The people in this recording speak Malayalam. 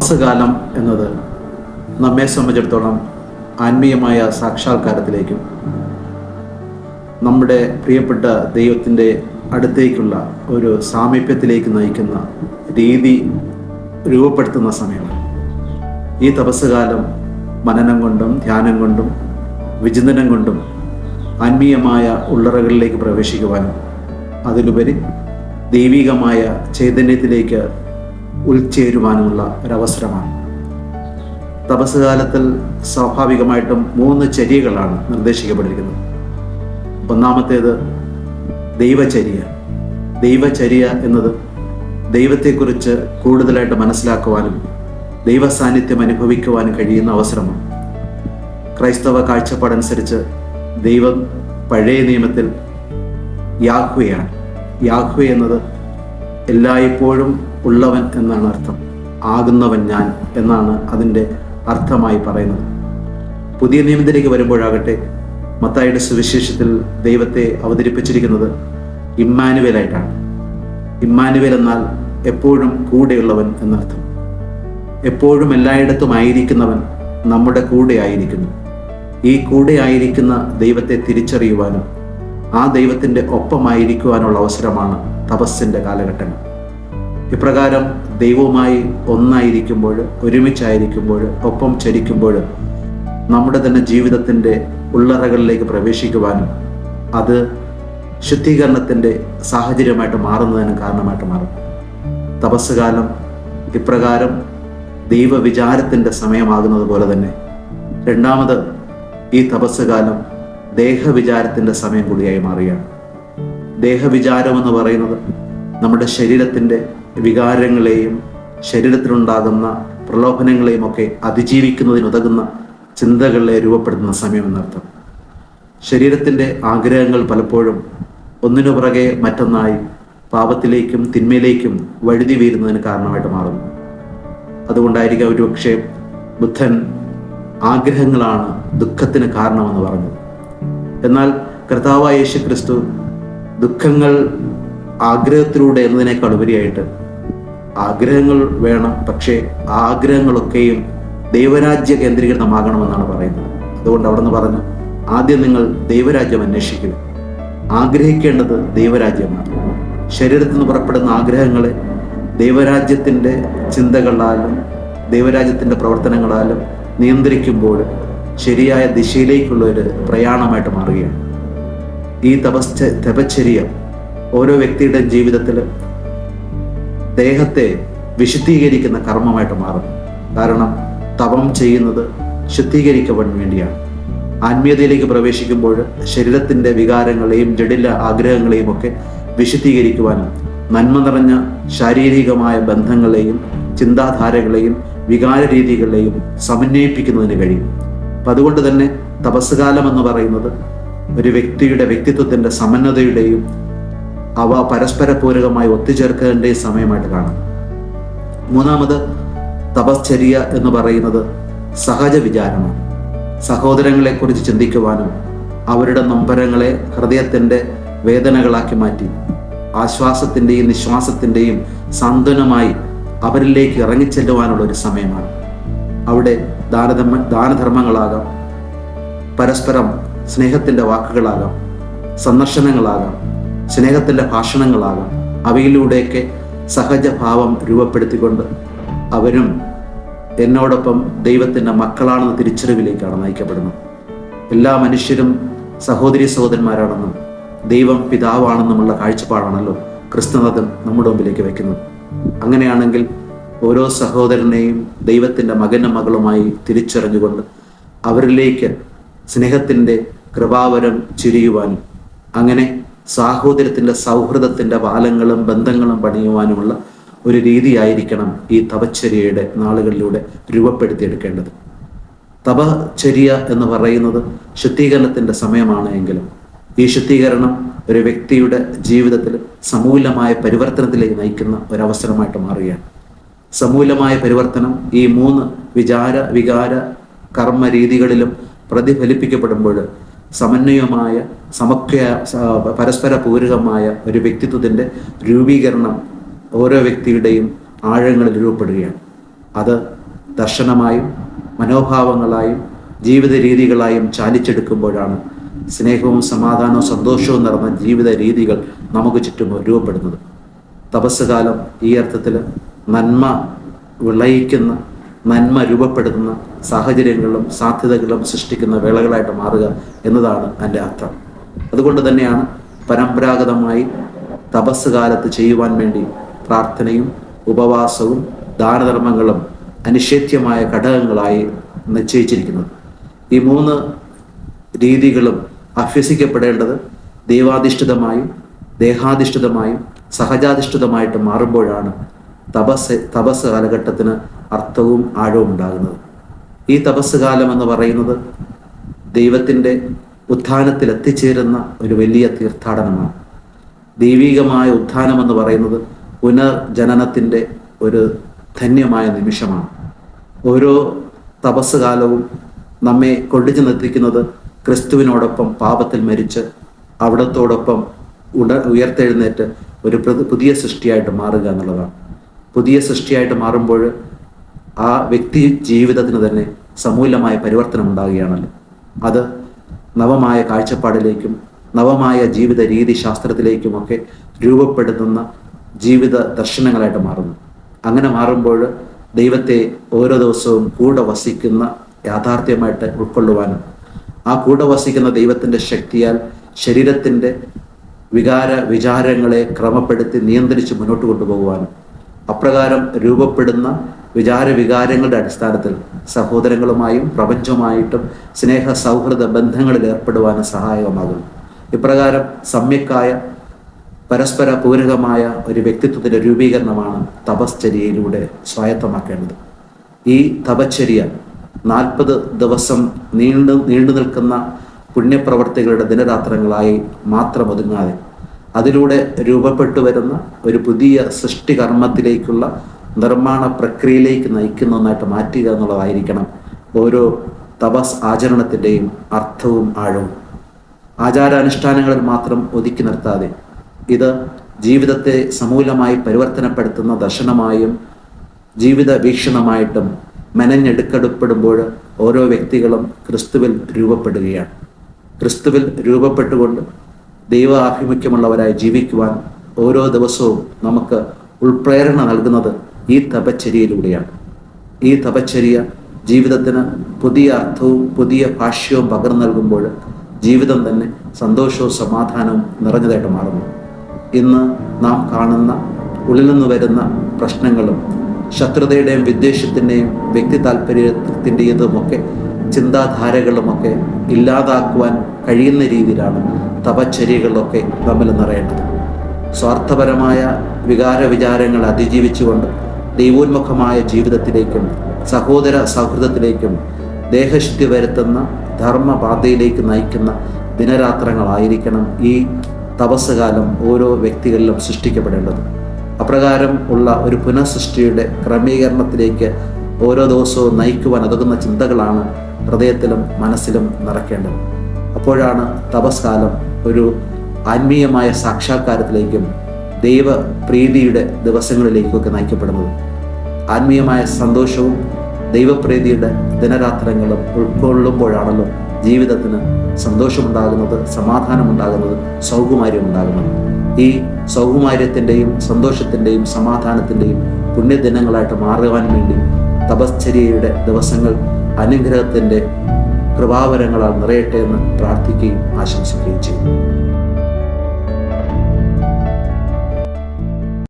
മാസകാലം എന്നത് നമ്മെ സംബന്ധിച്ചിടത്തോളം ആത്മീയമായ സാക്ഷാത്കാരത്തിലേക്കും നമ്മുടെ പ്രിയപ്പെട്ട ദൈവത്തിന്റെ അടുത്തേക്കുള്ള ഒരു സാമീപ്യത്തിലേക്ക് നയിക്കുന്ന രീതി രൂപപ്പെടുത്തുന്ന സമയമാണ്. ഈ തപസ്സുകാലം മനനം കൊണ്ടും ധ്യാനം കൊണ്ടും വിചിന്തനം കൊണ്ടും ആത്മീയമായ ഉള്ളറകളിലേക്ക് പ്രവേശിക്കുവാനും അതിലുപരി ദൈവികമായ ചൈതന്യത്തിലേക്ക് ഉൾച്ചേരുവാനുമുള്ള ഒരവസരമാണ്. തപസ്സുകാലത്തിൽ സ്വാഭാവികമായിട്ടും മൂന്ന് ചര്യകളാണ് നിർദ്ദേശിക്കപ്പെട്ടിരിക്കുന്നത്. ഒന്നാമത്തേത് ദൈവചര്യ. ദൈവചര്യ എന്നത് ദൈവത്തെക്കുറിച്ച് കൂടുതലായിട്ട് മനസ്സിലാക്കുവാനും ദൈവ സാന്നിധ്യം അനുഭവിക്കുവാനും കഴിയുന്ന അവസരമാണ്. ക്രൈസ്തവ കാഴ്ചപ്പാടനുസരിച്ച് ദൈവം പഴയ നിയമത്തിൽ യാഹ്വയാണ്. യാഹ്വ എന്നത് എല്ലായ്പ്പോഴും ഉള്ളവൻ എന്നാണ് അർത്ഥം. ആകുന്നവൻ ഞാൻ എന്നാണ് അതിന്റെ അർത്ഥമായി പറയുന്നത്. പുതിയ നിയമത്തിലേക്ക് വരുമ്പോഴാകട്ടെ മത്തായിയുടെ സുവിശേഷത്തിൽ ദൈവത്തെ അവതരിപ്പിച്ചിരിക്കുന്നത് ഇമ്മാനുവേലായിട്ടാണ്. ഇമ്മാനുവേൽ എന്നാൽ എപ്പോഴും കൂടെയുള്ളവൻ എന്നർത്ഥം. എപ്പോഴും എല്ലായിടത്തും ആയിരിക്കുന്നവൻ നമ്മുടെ കൂടെ ആയിരിക്കുന്നു. ഈ കൂടെ ആയിരിക്കുന്ന ദൈവത്തെ തിരിച്ചറിയുവാനും ആ ദൈവത്തിന്റെ ഒപ്പമായിരിക്കുവാനുള്ള അവസരമാണ് തപസ്സിന്റെ കാലഘട്ടങ്ങൾ ഇപ്രകാരം ദൈവവുമായി ഒന്നായിരിക്കുമ്പോൾ ഒരുമിച്ചായിരിക്കുമ്പോൾ ഒപ്പം ചരിക്കുമ്പോൾ നമ്മുടെ തന്നെ ജീവിതത്തിന്റെ ഉള്ളറകളിലേക്ക് പ്രവേശിക്കുവാനും അത് ശുദ്ധീകരണത്തിന്റെ സാഹചര്യമായിട്ട് മാറുന്നതിനും കാരണമായിട്ട് മാറും. തപസ്സുകാലം ഇപ്രകാരം ദൈവവിചാരത്തിന്റെ സമയമാകുന്നത് പോലെ തന്നെ. രണ്ടാമത് ഈ തപസ്സുകാലം ദേഹവിചാരത്തിന്റെ സമയം കൂടിയായി മാറുകയാണ്. ദേഹവിചാരം എന്ന് പറയുന്നത് നമ്മുടെ ശരീരത്തിന്റെ വികാരങ്ങളെയും ശരീരത്തിലുണ്ടാകുന്ന പ്രലോഭനങ്ങളെയും ഒക്കെ അതിജീവിക്കുന്നതിനുതകുന്ന ചിന്തകളെ രൂപപ്പെടുത്തുന്ന സമയം എന്നർത്ഥം. ശരീരത്തിന്റെ ആഗ്രഹങ്ങൾ പലപ്പോഴും ഒന്നിനു പുറകെ മറ്റൊന്നായി പാപത്തിലേക്കും തിന്മയിലേക്കും വഴുതി വീരുന്നതിന് കാരണമായിട്ട് മാറുന്നു. അതുകൊണ്ടായിരിക്കാം ഒരുപക്ഷെ ബുദ്ധൻ ആഗ്രഹങ്ങളാണ് ദുഃഖത്തിന് കാരണമെന്ന് പറഞ്ഞത്. എന്നാൽ കർത്താവായ യേശു ക്രിസ്തു ദുഃഖങ്ങൾ ആഗ്രഹത്തിലൂടെ എന്നതിനേക്കാൾ ഉപരിയായിട്ട് ആഗ്രഹങ്ങൾ വേണം പക്ഷേ ആഗ്രഹങ്ങളൊക്കെയും ദൈവരാജ്യ കേന്ദ്രീകൃതമാകണമെന്നാണ് പറയുന്നത്. അതുകൊണ്ട് അവിടെ നിന്ന് പറഞ്ഞു ആദ്യം നിങ്ങൾ ദൈവരാജ്യം അന്വേഷിക്കുക. ആഗ്രഹിക്കേണ്ടത് ദൈവരാജ്യമാണ്. ശരീരത്തിൽ നിന്ന് പുറപ്പെടുന്ന ആഗ്രഹങ്ങളെ ദൈവരാജ്യത്തിന്റെ ചിന്തകളാലും ദൈവരാജ്യത്തിന്റെ പ്രവർത്തനങ്ങളാലും നിയന്ത്രിക്കുമ്പോൾ ശരിയായ ദിശയിലേക്കുള്ള ഒരു പ്രയാണമായിട്ട് മാറുകയാണ്. ഈ തപസ് തപച്ചര്യ ഓരോ വ്യക്തിയുടെ ജീവിതത്തിൽ ദേഹത്തെ വിശുദ്ധീകരിക്കുന്ന കർമ്മമായിട്ട് മാറും. കാരണം തപം ചെയ്യുന്നത് ശുദ്ധീകരിക്കപ്പെടാൻ വേണ്ടിയാണ്. ആത്മീയതയിലേക്ക് പ്രവേശിക്കുമ്പോൾ ശരീരത്തിന്റെ വികാരങ്ങളെയും ജഡില ആഗ്രഹങ്ങളെയും ഒക്കെ വിശുദ്ധീകരിക്കുവാനും നന്മ നിറഞ്ഞ ശാരീരികമായ ബന്ധങ്ങളെയും ചിന്താധാരകളെയും വികാര രീതികളെയും സമന്വയിപ്പിക്കുന്നതിന് കഴിയും. അപ്പം അതുകൊണ്ട് തന്നെ തപസ്സുകാലം എന്ന് പറയുന്നത് ഒരു വ്യക്തിയുടെ വ്യക്തിത്വത്തിന്റെ സമന്നതയുടെയും അവ പരസ്പര പൂരകമായി ഒത്തുചേർക്കേണ്ട സമയമായിട്ട് കാണാം. മൂന്നാമത് തപശ്ചര്യ എന്ന് പറയുന്നത് സഹജ വിചാരമാണ് സഹോദരങ്ങളെക്കുറിച്ച് ചിന്തിക്കുവാനും അവരുടെ നൊമ്പരങ്ങളെ ഹൃദയത്തിന്റെ വേദനകളാക്കി മാറ്റി ആശ്വാസത്തിന്റെയും നിശ്വാസത്തിന്റെയും സാന്ത്വനമായി അവരിലേക്ക് ഇറങ്ങിച്ചെല്ലുവാനുള്ള ഒരു സമയമാണ്. അവിടെ ദാനധർമ്മ ദാനധർമ്മങ്ങളാകാം പരസ്പരം സ്നേഹത്തിന്റെ വാക്കുകളാകാം സന്ദർശനങ്ങളാകാം സ്നേഹത്തിന്റെ ഭാഷണങ്ങളാകാം. അവയിലൂടെയൊക്കെ സഹജഭാവം രൂപപ്പെടുത്തിക്കൊണ്ട് അവരും എന്നോടൊപ്പം ദൈവത്തിന്റെ മക്കളാണെന്ന തിരിച്ചറിവിലേക്കാണ് നയിക്കപ്പെടുന്നത്. എല്ലാ മനുഷ്യരും സഹോദരി സഹോദരന്മാരാണെന്നും ദൈവം പിതാവാണെന്നുമുള്ള കാഴ്ചപ്പാടാണല്ലോ ക്രിസ്തുമതം നമ്മുടെ മുമ്പിലേക്ക് വയ്ക്കുന്നത്. അങ്ങനെയാണെങ്കിൽ ഓരോ സഹോദരനെയും ദൈവത്തിന്റെ മകനും മകളുമായി തിരിച്ചറിഞ്ഞുകൊണ്ട് അവരിലേക്ക് സ്നേഹത്തിന്റെ കൃപാവരം ചിരിയുവാനും അങ്ങനെ സാഹോദര്യത്തിന്റെ സൗഹൃദത്തിന്റെ ബാലങ്ങളും ബന്ധങ്ങളും പണിയുവാനുമുള്ള ഒരു രീതിയായിരിക്കണം ഈ തപച്ചര്യയുടെ നാളുകളിലൂടെ രൂപപ്പെടുത്തിയെടുക്കേണ്ടത്. തപചര്യ എന്ന് പറയുന്നത് ശുദ്ധീകരണത്തിന്റെ സമയമാണ് എങ്കിലും ഈ ശുദ്ധീകരണം ഒരു വ്യക്തിയുടെ ജീവിതത്തിൽ സമൂലമായ പരിവർത്തനത്തിലേക്ക് നയിക്കുന്ന ഒരവസരമായിട്ട് മാറുകയാണ്. സമൂലമായ പരിവർത്തനം ഈ മൂന്ന് വിചാര വികാര കർമ്മ രീതികളിലും പ്രതിഫലിപ്പിക്കപ്പെടുമ്പോൾ സമന്വയമായ സമക്യ പരസ്പര പൂരകമായ ഒരു വ്യക്തിത്വത്തിന്റെ രൂപീകരണം ഓരോ വ്യക്തിയുടെയും ആഴങ്ങളിൽ രൂപപ്പെടുകയാണ്. അത് ദർശനമായും മനോഭാവങ്ങളായും ജീവിത രീതികളായും ചാലിച്ചെടുക്കുമ്പോഴാണ് സ്നേഹവും സമാധാനവും സന്തോഷവും നിറഞ്ഞ ജീവിത രീതികൾ നമുക്ക് ചുറ്റും രൂപപ്പെടുന്നത്. തപസ്സുകാലം ഈ അർത്ഥത്തിൽ നന്മ വിളയിക്കുന്ന നന്മ രൂപപ്പെടുത്തുന്ന സാഹചര്യങ്ങളും സാധ്യതകളും സൃഷ്ടിക്കുന്ന വേളകളായിട്ട് മാറുക എന്നതാണ് എന്റെ അർത്ഥം. അതുകൊണ്ട് തന്നെയാണ് പരമ്പരാഗതമായി തപസ് കാലത്ത് ചെയ്യുവാൻ വേണ്ടി പ്രാർത്ഥനയും ഉപവാസവും ദാനധർമ്മങ്ങളും അനിഷേധ്യമായ ഘടകങ്ങളായി നിശ്ചയിച്ചിരിക്കുന്നത്. ഈ മൂന്ന് രീതികളും അഭ്യസിക്കപ്പെടേണ്ടത് ദൈവാധിഷ്ഠിതമായും ദേഹാധിഷ്ഠിതമായും സഹജാധിഷ്ഠിതമായിട്ട് മാറുമ്പോഴാണ് തപസ് തപസ് കാലഘട്ടത്തിന് അർത്ഥവും ആഴവും ഉണ്ടാകുന്നത്. ഈ തപസ് കാലം എന്ന് പറയുന്നത് ദൈവത്തിന്റെ ഉത്ഥാനത്തിൽ എത്തിച്ചേരുന്ന ഒരു വലിയ തീർത്ഥാടനമാണ്. ദൈവികമായ ഉത്ഥാനം എന്ന് പറയുന്നത് പുനർജനനത്തിന്റെ ഒരു ധന്യമായ നിമിഷമാണ്. ഓരോ തപസ് കാലവും നമ്മെ കൊണ്ടുചെന്ന് നിർത്തിക്കുന്നത് ക്രിസ്തുവിനോടൊപ്പം പാപത്തിൽ മരിച്ച് അവിടത്തോടൊപ്പം ഉട ഉയർത്തെഴുന്നേറ്റ് ഒരു പുതിയ സൃഷ്ടിയായിട്ട് മാറുക എന്നുള്ളതാണ്. പുതിയ സൃഷ്ടിയായിട്ട് മാറുമ്പോൾ ആ വ്യക്തി ജീവിതത്തിന് തന്നെ സമൂലമായ പരിവർത്തനം ഉണ്ടാകുകയാണല്ലോ. അത് നവമായ കാഴ്ചപ്പാടിലേക്കും നവമായ ജീവിത രീതി ശാസ്ത്രത്തിലേക്കുമൊക്കെ രൂപപ്പെടുത്തുന്ന ജീവിത ദർശനങ്ങളായിട്ട് മാറുന്നു. അങ്ങനെ മാറുമ്പോൾ ദൈവത്തെ ഓരോ ദിവസവും കൂടെ വസിക്കുന്ന യാഥാർത്ഥ്യമായിട്ട് ഉൾക്കൊള്ളുവാനും ആ കൂടെ വസിക്കുന്ന ദൈവത്തിന്റെ ശക്തിയാൽ ശരീരത്തിന്റെ വികാര വിചാരങ്ങളെ ക്രമപ്പെടുത്തി നിയന്ത്രിച്ച് മുന്നോട്ട് കൊണ്ടുപോകുവാനും അപ്രകാരം രൂപപ്പെടുന്ന വിചാരവികാരങ്ങളുടെ അടിസ്ഥാനത്തിൽ സഹോദരങ്ങളുമായും പ്രപഞ്ചവുമായിട്ടും സ്നേഹ സൗഹൃദ ബന്ധങ്ങളിൽ ഏർപ്പെടുവാനും സഹായകമാകുന്നു. ഇപ്രകാരം സമ്യക്കായ പരസ്പര പൂരകമായ ഒരു വ്യക്തിത്വത്തിന്റെ രൂപീകരണമാണ് തപശ്ചര്യയിലൂടെ സ്വായത്തമാക്കേണ്ടത്. ഈ തപശ്ചര്യ നാൽപ്പത് ദിവസം നീണ്ടു നീണ്ടു നിൽക്കുന്ന പുണ്യപ്രവർത്തികളുടെ ദിനരാത്രങ്ങളായി മാത്രം ഒതുങ്ങാതെ അതിലൂടെ രൂപപ്പെട്ടു വരുന്ന ഒരു പുതിയ സൃഷ്ടികർമ്മത്തിലേക്കുള്ള നിർമ്മാണ പ്രക്രിയയിലേക്ക് നയിക്കുന്ന ഒന്നായിട്ട് മാറ്റുക എന്നുള്ളതായിരിക്കണം ഓരോ തപസ് ആചരണത്തിന്റെയും അർത്ഥവും ആഴവും. ആചാരാനുഷ്ഠാനങ്ങളിൽ മാത്രം ഒതുക്കി നിർത്താതെ ഇത് ജീവിതത്തെ സമൂലമായി പരിവർത്തനപ്പെടുത്തുന്ന ദർശനമായും ജീവിത വീക്ഷണമായിട്ടും മെനഞ്ഞെടുക്കെടുപ്പെടുമ്പോൾ ഓരോ വ്യക്തികളും ക്രിസ്തുവിൽ രൂപപ്പെടുകയാണ്. ക്രിസ്തുവിൽ രൂപപ്പെട്ടുകൊണ്ട് ദൈവ ആഭിമുഖ്യമുള്ളവരായി ജീവിക്കുവാൻ ഓരോ ദിവസവും നമുക്ക് ഉൾപ്രേരണ നൽകുന്നത് ഈ തപച്ചര്യയിലൂടെയാണ് ഈ തപച്ചര്യ ജീവിതത്തിന് പുതിയ അർത്ഥവും പുതിയ ഭാഷ്യവും പകർന്നു നൽകുമ്പോൾ ജീവിതം തന്നെ സന്തോഷവും സമാധാനവും നിറഞ്ഞതായിട്ട് മാറുന്നു. ഇന്ന് നാം കാണുന്ന ഉള്ളിൽ നിന്ന് വരുന്ന പ്രശ്നങ്ങളും ശത്രുതയുടെയും വിദ്വേഷത്തിന്റെയും വ്യക്തി താല്പര്യത്തിന്റെതുമൊക്കെ ചിന്താധാരകളുമൊക്കെ ഇല്ലാതാക്കുവാൻ കഴിയുന്ന രീതിയിലാണ് തപച്ചര്യകളൊക്കെ തമ്മിൽ നിറയേണ്ടത്. സ്വാർത്ഥപരമായ വികാര വിചാരങ്ങൾ അതിജീവിച്ചുകൊണ്ട് ദൈവോന്മുഖമായ ജീവിതത്തിലേക്കും സഹോദര സൗഹൃദത്തിലേക്കും ദേഹശുദ്ധി വരുത്തുന്ന ധർമ്മപാതയിലേക്ക് നയിക്കുന്ന ദിനരാത്രങ്ങളായിരിക്കണം ഈ തപസ്സുകാലം ഓരോ വ്യക്തികളിലും സൃഷ്ടിക്കപ്പെടേണ്ടത്. അപ്രകാരം ഉള്ള ഒരു പുനഃസൃഷ്ടിയുടെ ക്രമീകരണത്തിലേക്ക് ഓരോ ദിവസവും നയിക്കുവാൻ ഉതകുന്ന ചിന്തകളാണ് ഹൃദയത്തിലും മനസ്സിലും നിറയ്ക്കേണ്ടത് അപ്പോഴാണ് തപസ്കാലം ഒരു ആത്മീയമായ സാക്ഷാത്കാരത്തിലേക്കും ദൈവപ്രീതിയുടെ ദിവസങ്ങളിലേക്കുമൊക്കെ നയിക്കപ്പെടുന്നത്. ആത്മീയമായ സന്തോഷവും ദൈവപ്രീതിയുടെ ദിനരാത്രങ്ങളും ഉൾക്കൊള്ളുമ്പോഴാണല്ലോ ജീവിതത്തിന് സന്തോഷമുണ്ടാകുന്നത് സമാധാനമുണ്ടാകുന്നത് സൗകുമാര്യം ഉണ്ടാകുന്നത് ഈ സൗകുമാര്യത്തിന്റെയും സന്തോഷത്തിന്റെയും സമാധാനത്തിന്റെയും പുണ്യദിനങ്ങളായിട്ട് മാറുവാൻ വേണ്ടി തപശ്ചര്യയുടെ ദിവസങ്ങൾ അനുഗ്രഹത്തിന്റെ കൃപാവരങ്ങളാൽ നിറയട്ടെ എന്ന് പ്രാർത്ഥിക്കുകയും ആശംസിക്കുകയും ചെയ്യും